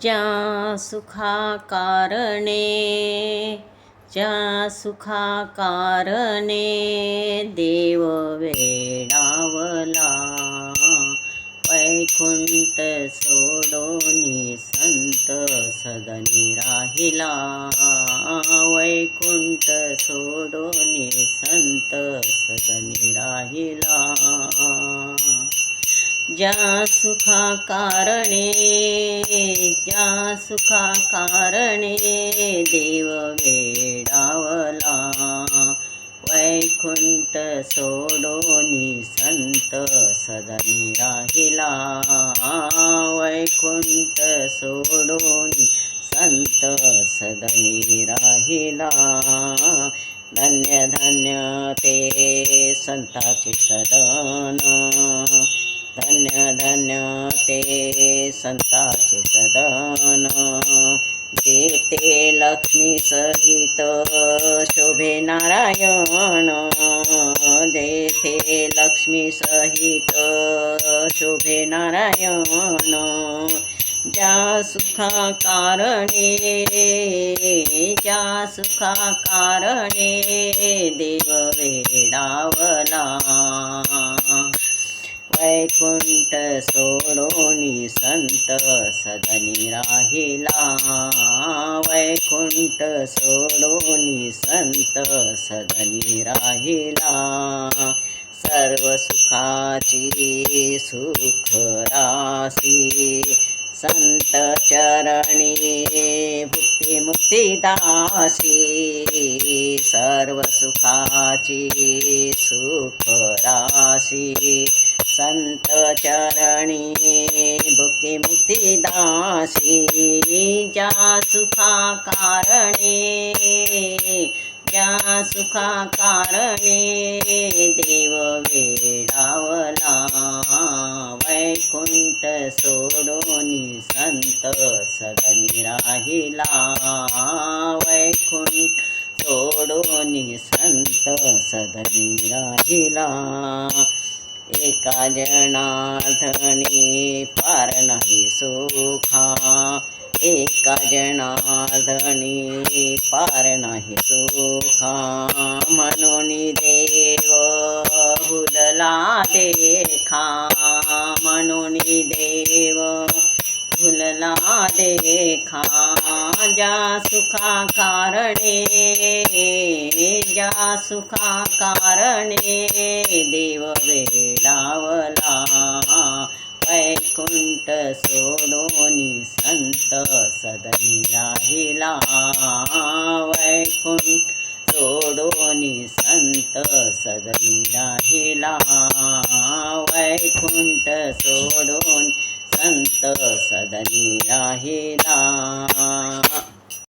ज्या सुखा कारणे ज्या सुखा कारणे देव वेडावला वैकुंठ सोडोनी संत सदनी राहिला. वैकुंठ सोडोनी संत सदनी राहिला. ज्या सुखा कारणे ज्या सुखा कारणे देव वेडावला. वैकुंठ सोडोनी संत सदनी राहिला. वैकुंठ सोडोनी संत सदनी राहिला. धन्य धन्य ते संताचे सदन. धन्य धन्य ते संताचे सदन जेते लक्ष्मी सहित शोभे नारायण जेथे लक्ष्मी सहित शोभे नारायण ज्या सुखा कारणे ज्या सुखा कारणे देव वेडावला वैकुंठ सोडोनी संत सदनी राहिला. वैकुंठ सोडोनी संत सदनी राहिला. सर्व सुखाची सुख राशी. संत चरणी भुक्ती मुक्ती दासी सर्व सुखाची सुख राशी. संत चरणी भुक्ती मुक्ती दासी ज्या सुखा कारणे ज्या सुखा कारणे देव वेडावला वैकुंठ सोडोनी संत सदनी राहिला वैकुंठ सोडोनी संत सदनी राहिला एका जनार्दनी पार नाही सुखा. एका जनार्दनी पार नाही सुखा. म्हणून देव भुलला देखा. म्हणून देव भुलला देखा. ज्या सुखा कारणे ज्या सुखा कारणे देव वे वैकुंठ सोडोनी संत सदनी राहिला वैकुंठ सोडोनी संत सदनी राहिला वैकुंठ सोडोन संत सदनी राहिला